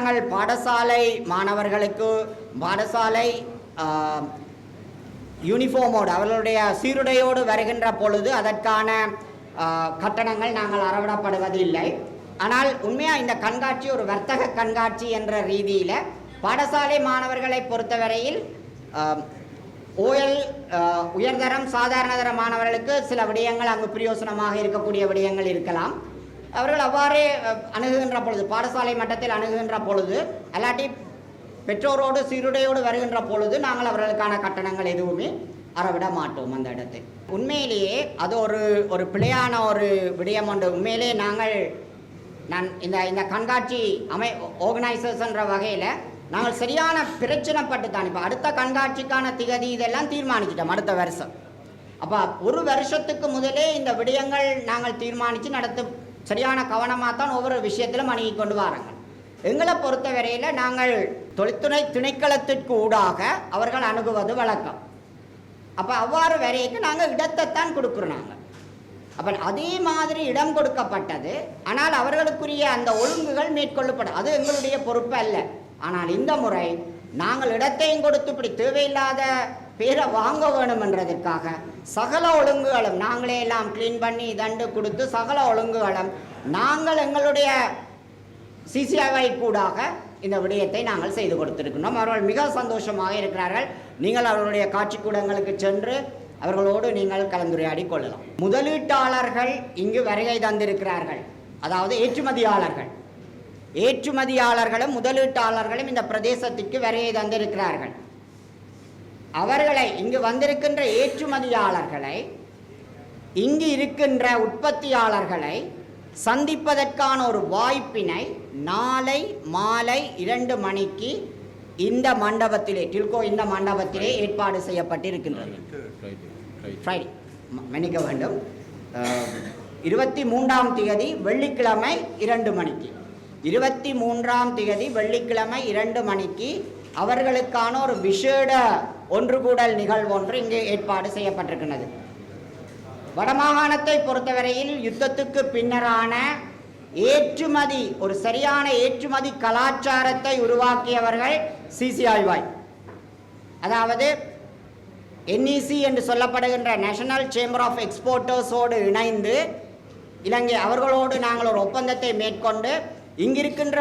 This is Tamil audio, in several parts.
நாங்கள் பாடசாலை மாணவர்களுக்கு பாடசாலை யூனிஃபார்மோடு அவர்களுடைய சீருடையோடு வருகின்ற பொழுது அதற்கான கட்டணங்கள் நாங்கள் அறவிடப்படுவதில்லை. ஆனால் உண்மையாக இந்த கண்காட்சி ஒரு வர்த்தக கண்காட்சி என்ற ரீதியில் பாடசாலை மாணவர்களை பொறுத்தவரையில் ஓயல் உயர்தரம் சாதாரணதர மாணவர்களுக்கு சில விடயங்கள் அங்கு பிரயோசனமாக இருக்கக்கூடிய விடயங்கள் இருக்கலாம். அவர்கள் அவ்வாறே அணுகுகின்ற பொழுது பாடசாலை மட்டத்தில் அணுகுகின்ற பொழுது அல்லாட்டி பெற்றோரோடு சீருடையோடு வருகின்ற பொழுது நாங்கள் அவர்களுக்கான கட்டணங்கள் எதுவுமே அறவிட மாட்டோம் அந்த இடத்தில். உண்மையிலேயே அது ஒரு ஒரு பிழையான ஒரு விடயம் ஒன்று உண்மையிலேயே நாங்கள் நான் இந்த இந்த கண்காட்சி அமை ஆர்கனைசர்ஸ்ன்ற வகையில் நாங்கள் சரியான பிரச்சனைப்பட்டு தான் இப்போ அடுத்த கண்காட்சிக்கான திகதி இதெல்லாம் தீர்மானிச்சிட்டோம் அடுத்த வருஷம். அப்போ ஒரு வருஷத்துக்கு முதலே இந்த விடயங்கள் நாங்கள் தீர்மானித்து நடத்த சரியான கவனமாக தான் ஒவ்வொரு விஷயத்திலும் அணுகி கொண்டு வராங்க எங்களை பொறுத்தவரையில் நாங்கள் தொழில்துறை திணைக்களத்திற்கு ஊடாக அவர்கள் அணுகுவது வழக்கம். அப்போ அவ்வாறு வரைக்கும் நாங்கள் இடத்தைத்தான் கொடுக்குறோம் நாங்கள் அப்போ அதே மாதிரி இடம் கொடுக்கப்பட்டது. ஆனால் அவர்களுக்குரிய அந்த ஒழுங்குகள் மேற்கொள்ளப்படும் அது எங்களுடைய பொறுப்பு அல்ல ஆனால் இந்த முறை நாங்கள் இடத்தையும் கொடுத்து இப்படி தேவையில்லாத பேரை வாங்க வேணுமென்றதற்காக சகல ஒழுங்குகளும் நாங்களே எல்லாம் க்ளீன் பண்ணி தண்டு கொடுத்து சகல ஒழுங்குகளும் நாங்கள் எங்களுடைய சிசிஐ கூடாக இந்த விடயத்தை நாங்கள் செய்து கொடுத்துருக்கணும் அவர்கள் மிக சந்தோஷமாக இருக்கிறார்கள். நீங்கள் அவர்களுடைய காட்சிக்கூடங்களுக்கு சென்று அவர்களோடு நீங்கள் கலந்துரையாடி கொள்ளலாம். முதலீட்டாளர்கள் இங்கு வருகை தந்திருக்கிறார்கள். அதாவது ஏற்றுமதியாளர்கள். ஏற்றுமதியாளர்களும் முதலீட்டாளர்களும் இந்த பிரதேசத்திற்கு வருகை தந்திருக்கிறார்கள். அவர்களை இங்கு வந்திருக்கின்ற ஏற்றுமதியாளர்களை இங்கு இருக்கின்ற உற்பத்தியாளர்களை சந்திப்பதற்கான ஒரு வாய்ப்பினை நாளை மாலை இரண்டு மணிக்கு இந்த மண்டபத்திலே டில்கோ இந்த மண்டபத்திலே ஏற்பாடு செய்யப்பட்டிருக்கின்றது. ஃப்ரைடே மன்னிக்க வேண்டும். இருபத்தி மூன்றாம் திகதி வெள்ளிக்கிழமை இரண்டு மணிக்கு. இருபத்தி மூன்றாம் திகதி வெள்ளிக்கிழமை இரண்டு மணிக்கு அவர்களுக்கான ஒரு விசேட ஒன்று கூடல் நிகழ்வு ஒன்று இங்கே ஏற்பாடு செய்யப்பட்டிருக்கிறது. வடமாகாணத்தை பொறுத்தவரையில் யுத்தத்துக்கு பின்னரான ஏற்றுமதி ஒரு சரியான ஏற்றுமதி கலாச்சாரத்தை உருவாக்கியவர்கள் சிசி ஆய்வாய். அதாவது என்இசி என்று சொல்லப்படுகின்ற நேஷனல் சேம்பர் ஆஃப் எக்ஸ்போர்ட்டர்ஸோடு இணைந்து இலங்கை அவர்களோடு நாங்கள் ஒரு ஒப்பந்தத்தை மேற்கொண்டு இங்கிருக்கின்ற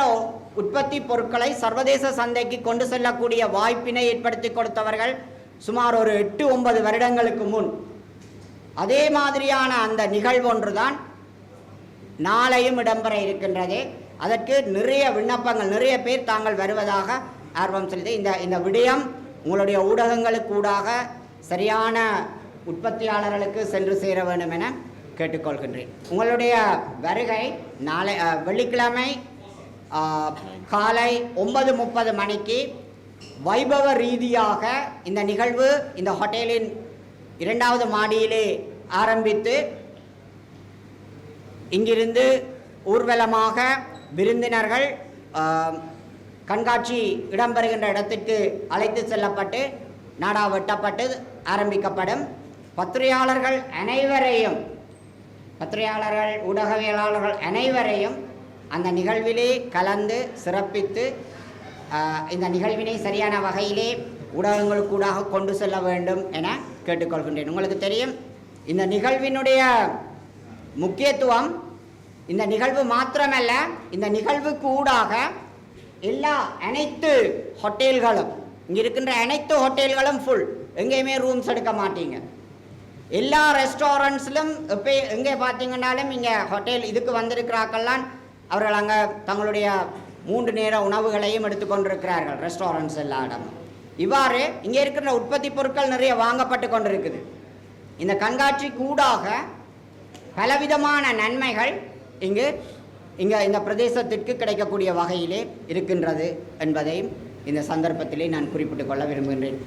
உற்பத்தி பொருட்களை சர்வதேச சந்தைக்கு கொண்டு செல்லக்கூடிய வாய்ப்பினை ஏற்படுத்தி கொடுத்தவர்கள் சுமார் ஒரு எட்டு ஒன்பது வருடங்களுக்கு முன். அதே மாதிரியான அந்த நிகழ்வொன்றுதான் நாளையும் இடம்பெற இருக்கின்றது. அதற்கு நிறைய விண்ணப்பங்கள் நிறைய பேர் தாங்கள் வருவதாக ஆர்வம் செலுத்தி இந்த இந்த விடயம் உங்களுடைய ஊடகங்களுக்கு ஊடாக சரியான உற்பத்தியாளர்களுக்கு சென்று சேர வேண்டும் என கேட்டுக்கொள்கின்றேன். உங்களுடைய வருகை நாளை வெள்ளிக்கிழமை காலை ஒன்பது முப்பது மணிக்கு வைபவ ரீதியாக இந்த நிகழ்வு இந்த ஹோட்டலின் இரண்டாவது மாடியிலே ஆரம்பித்து இங்கிருந்து ஊர்வலமாக விருந்தினர்கள் கண்காட்சி இடம்பெறுகின்ற இடத்திற்கு அழைத்து செல்லப்பட்டு நாடா வெட்டப்பட்டு ஆரம்பிக்கப்படும். பத்திரிகையாளர்கள் அனைவரையும் பத்திரிகையாளர்கள் ஊடகவியலாளர்கள் அனைவரையும் அந்த நிகழ்விலே கலந்து சிறப்பித்து இந்த நிகழ்வினை சரியான வகையிலே ஊடகங்களுக்கூடாக கொண்டு செல்ல வேண்டும் என கேட்டுக்கொள்கின்றேன். உங்களுக்கு தெரியும் இந்த நிகழ்வினுடைய முக்கியத்துவம் இந்த நிகழ்வு மாத்திரமல்ல இந்த நிகழ்வுக்கு ஊடாக எல்லா அனைத்து ஹோட்டல்களும் இங்கே இருக்கின்ற அனைத்து ஹோட்டல்களும் ஃபுல் எங்கேயுமே ரூம்ஸ் எடுக்க மாட்டீங்க. எல்லா ரெஸ்டாரண்ட்ஸ்லும் இப்போ எங்கே பார்த்தீங்கன்னாலும் இங்கே ஹோட்டல் இதுக்கு வந்திருக்கிறாக்கெல்லாம் அவர்கள் அங்கே தங்களுடைய மூன்று நேர உணவுகளையும் எடுத்துக்கொண்டிருக்கிறார்கள் ரெஸ்டாரண்ட்ஸ் எல்லா இடமும் இவ்வாறு இங்கே இருக்கிற உற்பத்தி பொருட்கள் நிறைய வாங்கப்பட்டு கொண்டிருக்குது. இந்த கண்காட்சி கூடாக பலவிதமான நன்மைகள் இங்கு இங்கே இந்த பிரதேசத்திற்கு கிடைக்கக்கூடிய வகையிலே இருக்கின்றது என்பதையும் இந்த சந்தர்ப்பத்திலே நான் குறிப்பிட்டுக் கொள்ள விரும்புகின்றேன்.